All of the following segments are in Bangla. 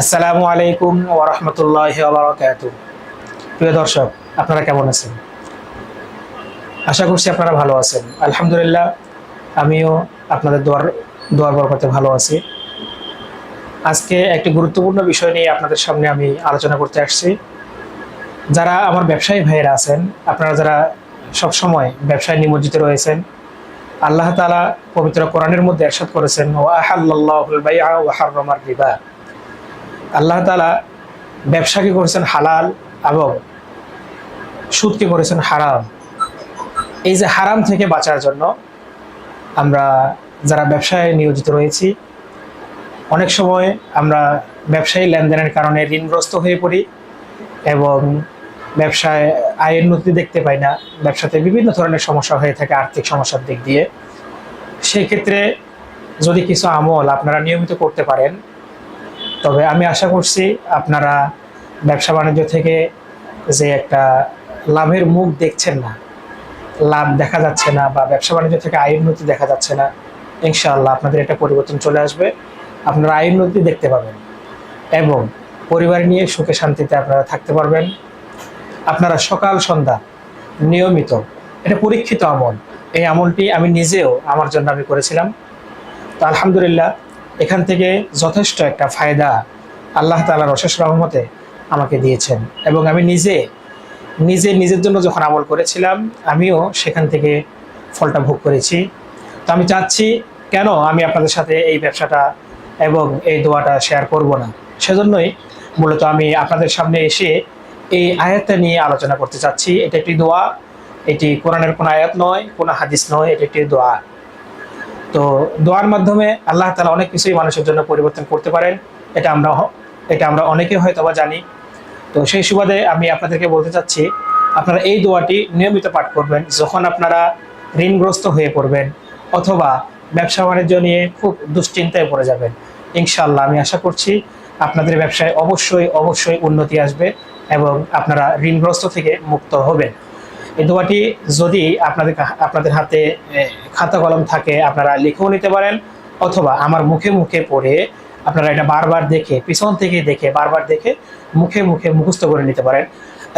আসসালামু আলাইকুম ওরহমতুল্লাহ বারকাত প্রিয় দর্শক, আপনারা কেমন আছেন? আশা করছি আপনারা ভালো আছেন। আলহামদুলিল্লাহ, আমিও আপনাদের দোয়ার দোয়ার বরকতে ভালো আছি। আজকে একটি গুরুত্বপূর্ণ বিষয় নিয়ে আপনাদের সামনে আমি আলোচনা করতে আসছি। যারা আমার ব্যবসায়ী ভাইয়েরা আছেন, আপনারা যারা সবসময় ব্যবসায় নিমজ্জিত রয়েছেন, আল্লাহ তালা পবিত্র কোরআনের মধ্যে একসাথ করেছেন ও আহাল্লাহুল বাইআ ওয়া হাররামার রিবা। আল্লাহ তালা ব্যবসাকে করেছেন হালাল এবং সুদকে করেছেন হারাম। এই যে হারাম থেকে বাঁচার জন্য আমরা যারা ব্যবসায় নিয়োজিত রয়েছি, অনেক সময় আমরা ব্যবসায়ী লেনদেনের কারণে ঋণগ্রস্ত হয়ে পড়ি এবং ব্যবসায় আয়ের নথি দেখতে পাই না। ব্যবসাতে বিভিন্ন ধরনের সমস্যা হয়ে থাকে আর্থিক সমস্যার দিক দিয়ে। সেই ক্ষেত্রে যদি কিছু আমল আপনারা নিয়মিত করতে পারেন তবে আমি আশা করছি আপনারা ব্যবসা বাণিজ্য থেকে যে একটা লাভের মুখ দেখছেন না, লাভ দেখা যাচ্ছে না বা ব্যবসা বাণিজ্য থেকে আয় উন্নতি দেখা যাচ্ছে না, ইনশাআল্লাহ আপনাদের একটা পরিবর্তন চলে আসবে। আপনারা আয় উন্নতি দেখতে পাবেন এবং পরিবার নিয়ে সুখে শান্তিতে আপনারা থাকতে পারবেন। আপনারা সকাল, সন্ধ্যা নিয়মিত, এটা পরীক্ষিত আমল, এই আমলটি আমি নিজেও আমার জন্য আমি করেছিলাম। তো আলহামদুলিল্লাহ এখান থেকে যথেষ্ট একটা ফায়দা আল্লাহ তালার অশেষ রহমতে আমাকে দিয়েছেন। এবং আমি নিজে নিজে, নিজের জন্য যখন আমল করেছিলাম, আমিও সেখান থেকে ফলটা ভোগ করেছি। তো আমি চাচ্ছি, কেন আমি আপনাদের সাথে এই ব্যবসাটা এবং এই দোয়াটা শেয়ার করব না? সেজন্যই মূলত আমি আপনাদের সামনে এসে এই আয়াতটা নিয়ে আলোচনা করতে চাচ্ছি। এটা একটি দোয়া, এটি কোরআনের কোনো আয়াত নয়, কোনো হাদিস নয়, এটি একটি দোয়া। তো দোয়ার মাধ্যমে আল্লাহ তালা অনেক কিছুই মানুষের জন্য পরিবর্তন করতে পারেন। এটা আমরা এটা আমরা অনেকে হয়তো বা জানি। তো সেই সুবাদে আমি আপনাদেরকে বলতে চাচ্ছি, আপনারা এই দোয়াটি নিয়মিত পাঠ করবেন। যখন আপনারা ঋণগ্রস্ত হয়ে পড়বেন অথবা ব্যবসা বাণিজ্য নিয়ে খুব দুশ্চিন্তায় পড়ে যাবেন ইনশাল্লাহ আমি আশা করছি আপনাদের ব্যবসায় অবশ্যই অবশ্যই উন্নতি আসবে এবং আপনারা ঋণগ্রস্ত থেকে মুক্ত হবেন। এই দোয়াটি যদি আপনাদের আপনাদের হাতে খাতা কলম থাকে, আপনারা লিখেও নিতে পারেন, অথবা আমার মুখে মুখে পড়ে আপনারা এটা বারবার দেখে, পিছন থেকে দেখে, বারবার দেখে মুখে মুখে মুখস্থ করে নিতে পারেন।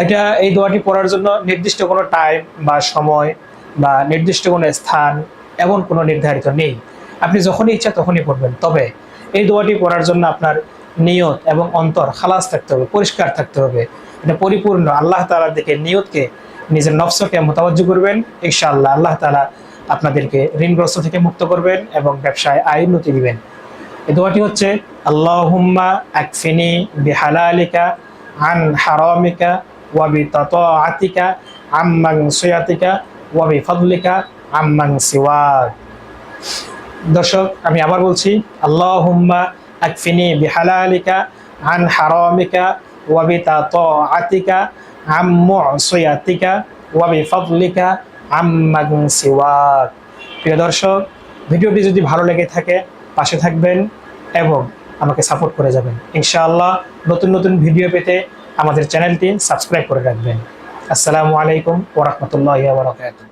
এটা, এই দোয়াটি পড়ার জন্য নির্দিষ্ট কোনো টাইম বা সময় বা নির্দিষ্ট কোনো স্থান এমন কোনো নির্ধারিত নেই। আপনি যখনই ইচ্ছা তখনই পড়বেন। তবে এই দোয়াটি পড়ার জন্য আপনার নিয়ত এবং অন্তর খালাস থাকতে হবে, পরিষ্কার থাকতে হবে। এটা পরিপূর্ণ, আল্লাহ তালার দিকে নিয়তকে নিজের নফসকে মোতাবজ্জ করবেন, ইনশাআল্লাহ আল্লাহ তালা আপনাদেরকে ঋণগ্রস্ত থেকে মুক্ত করবেন এবং ব্যবসায় আয় উন্নতি দিবেন। এই দোয়াটি হচ্ছে, আল্লাহুম্মা আকফিনি বিহালালিকা, আন হারামিকা, ওয়া বিতাতাআতিকা, আম্মান সুয়াতিকা, ওয়া বিফadলিকা আম্মান সিওয়াক। দর্শক, আমি আবার বলছি, আল্লাহুম্মা আকফিনি বিহালালিকা, আন হারামিকা, ওয়া বিতাতাআতিকা প্রিয় দর্শক, ভিডিওটি যদি ভালো লেগে থাকে, পাশে থাকবেন এবং আমাকে সাপোর্ট করে যাবেন। ইনশাআল্লাহ নতুন নতুন ভিডিও পেতে আমাদের চ্যানেলটি সাবস্ক্রাইব করে রাখবেন। আসসালামু আলাইকুম ওরহমতুল্লাহ বারকাতুহ।